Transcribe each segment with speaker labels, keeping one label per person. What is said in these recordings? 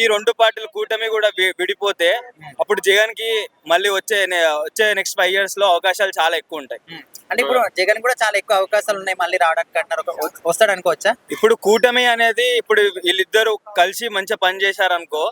Speaker 1: ఈ రెండు పార్టీలు కూటమి కూడా విడిపోతే అప్పుడు జగన్కి మళ్ళీ వచ్చే వచ్చే నెక్స్ట్ ఫైవ్ ఇయర్స్లో అవకాశాలు చాలా ఎక్కువ ఉంటాయి.
Speaker 2: అంటే ఇప్పుడు జగన్ కూడా చాలా ఎక్కువ అవకాశాలు ఉన్నాయి మళ్ళీ రావడానికి ఒక- వస్తాడు అనుకోవచ్చా
Speaker 1: ఇప్పుడు కూటమి అనేది ఇప్పుడు వీళ్ళిద్దరు కలిసి మంచిగా పని చేశారనుకో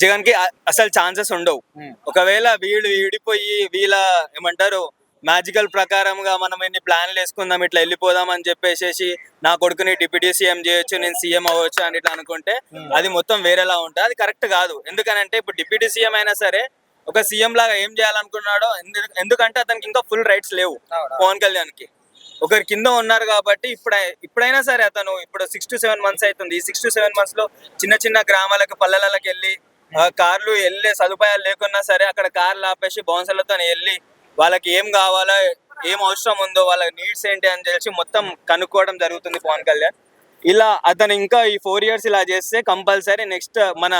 Speaker 1: జగన్కి అసలు ఛాన్సెస్ ఉండవు. ఒకవేళ వీళ్ళు విడిపోయి వీళ్ళ ఏమంటారు మ్యాజికల్ ప్రకారంగా మనం ఇన్ని ప్లాన్లు వేసుకుందాం ఇట్లా వెళ్ళిపోదాం అని చెప్పేసి నా కొడుకుని డిప్యూటీ సీఎం చేయొచ్చు నేను సీఎం అవ్వచ్చు అని ఇట్లా అనుకుంటే అది మొత్తం వేరేలా ఉంటుంది. అది కరెక్ట్ కాదు. ఎందుకనంటే ఇప్పుడు డిప్యూటీ సీఎం అయినా సరే ఒక సీఎం లాగా ఏం చేయాలనుకున్నాడో ఎందు- ఎందుకంటే అతనికి ఇంకా ఫుల్ రైట్స్ లేవు. పవన్ కళ్యాణ్కి ఒకరి కింద ఉన్నారు కాబట్టి ఇప్పుడు ఇప్పుడైనా సరే అతను ఇప్పుడు సిక్స్ టు సెవెన్ మంత్స్ అవుతుంది. ఈ సిక్స్ టు సెవెన్ మంత్స్లో చిన్న చిన్న గ్రామాలకు పల్లెలకు వెళ్ళి కార్లు వెళ్ళే సదుపాయాలు లేకున్నా సరే అక్కడ కార్లు ఆపేసి బౌన్సర్లతో వెళ్ళి వాళ్ళకి ఏం కావాలో ఏం అవసరం ఉందో వాళ్ళ నీడ్స్ ఏంటి అని తెలిసి మొత్తం కనుక్కోవడం జరుగుతుంది పవన్ కళ్యాణ్. ఇలా అతను ఇంకా ఈ ఫోర్ ఇయర్స్ ఇలా చేస్తే కంపల్సరీ నెక్స్ట్ మన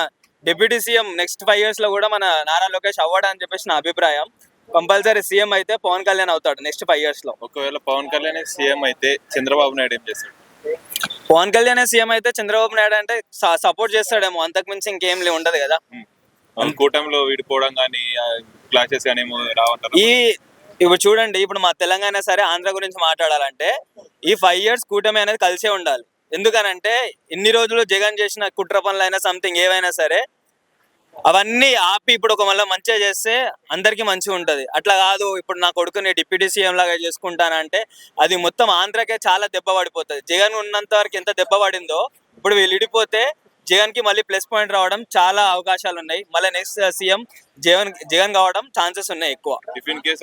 Speaker 1: డిప్యూటీ సీఎం నెక్స్ట్ ఫైవ్ ఇయర్స్లో కూడా మన నారా లోకేష్ అవ్వడం అని చెప్పేసి నా అభిప్రాయం. కంపల్సరీ సీఎం అయితే పవన్ కళ్యాణ్ అవుతాడు నెక్స్ట్ ఫైవ్ ఇయర్స్లో.
Speaker 3: ఒకవేళ పవన్ కళ్యాణ్ సీఎం అయితే చంద్రబాబు నాయుడు ఏం చేస్తాడు?
Speaker 1: పవన్ కళ్యాణ్ సీఎం అయితే చంద్రబాబు నాయుడు అంటే సపోర్ట్ చేస్తాడేమో అంతకు మించి ఇంకేం లే- ఉండదు కదా.
Speaker 3: కూటమిలో విడిపోవడం కానీ క్లాషెస్ కానీ రావంటారు?
Speaker 1: ఈ ఇప్పుడు చూడండి ఇప్పుడు మా తెలంగాణ సరే ఆంధ్ర గురించి మాట్లాడాలంటే ఈ ఫైవ్ ఇయర్స్ కూటమి అనేది కలిసే ఉండాలి. ఎందుకనంటే ఇన్ని రోజులు జగన్ చేసిన కుట్ర పనులు అయినా సంథింగ్ ఏవైనా సరే అవన్నీ ఆపి ఇప్పుడు ఒక మళ్ళీ మంచిగా చేస్తే అందరికీ మంచిగా ఉంటది. అట్లా కాదు ఇప్పుడు నా కొడుకుని డిప్యూటీ సీఎం లాగా చేసుకుంటానంటే అది మొత్తం ఆంధ్రకే చాలా దెబ్బ పడిపోతుంది. జగన్ ఉన్నంత వరకు ఎంత దెబ్బ పడిందో ఇప్పుడు వీళ్ళు విడిపోతే జగన్కి మళ్ళీ ప్లస్ పాయింట్ రావడం చాలా అవకాశాలు ఉన్నాయి మళ్ళీ నెక్స్ట్ సీఎం జగన్ జగన్ కావడం ఛాన్సెస్ ఉన్నాయి ఎక్కువ.
Speaker 3: Tiffin case